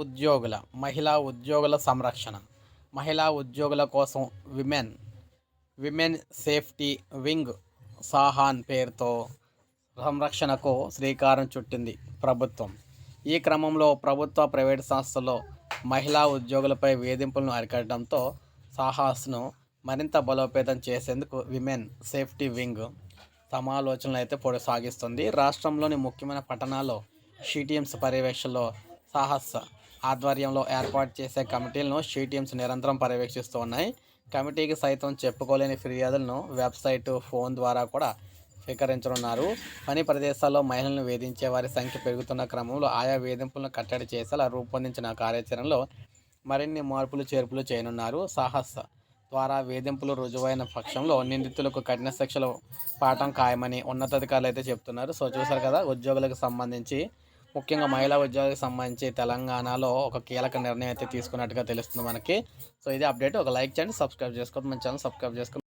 ఉద్యోగుల మహిళా ఉద్యోగుల సంరక్షణ. మహిళా ఉద్యోగుల కోసం విమెన్ విమెన్ సేఫ్టీ వింగ్ సాహాన్ పేరుతో సంరక్షణకు శ్రీకారం చుట్టింది ప్రభుత్వం. ఈ క్రమంలో ప్రభుత్వ ప్రైవేట్ సంస్థల్లో మహిళా ఉద్యోగులపై వేధింపులను అరికట్టడంతో సాహాస్ను మరింత బలోపేతం చేసేందుకు విమెన్ సేఫ్టీ వింగ్ సమాలోచనలు అయితే కొనసాగిస్తుంది. రాష్ట్రంలోని ముఖ్యమైన పట్టణాల్లో షీటీఎంస్ పర్యవేక్షణలో సాహస్ ఆధ్వర్యంలో ఏర్పాటు చేసే కమిటీలను షీటీఎంస్ నిరంతరం పర్యవేక్షిస్తూ ఉన్నాయి. కమిటీకి సైతం చెప్పుకోలేని ఫిర్యాదులను వెబ్సైట్ ఫోన్ ద్వారా కూడా స్వీకరించనున్నారు. పని ప్రదేశాల్లో మహిళలను వేధించే వారి సంఖ్య పెరుగుతున్న క్రమంలో ఆయా వేధింపులను కట్టడి చేసేలా రూపొందించిన కార్యాచరణలో మరిన్ని మార్పులు చేర్పులు చేయనున్నారు. సాహస ద్వారా వేధింపులు రుజువైన పక్షంలో నిందితులకు కఠిన శిక్షలు పాఠం ఖాయమని ఉన్నతాధికారులు అయితే చెప్తున్నారు. సో చూసారు కదా ఉద్యోగులకు సంబంధించి ముఖ్యంగా మహిళా ఉద్యోగాలకు సంబంధించి తెలంగాణలో ఒక కీలక నిర్ణయం అయితే తీసుకున్నట్టుగా తెలుస్తుంది మనకి. సో ఇది అప్డేట్. ఒక లైక్ చేయండి సబ్స్క్రైబ్ చేసుకోండి మన ఛానల్ సబ్స్క్రైబ్ చేసుకోండి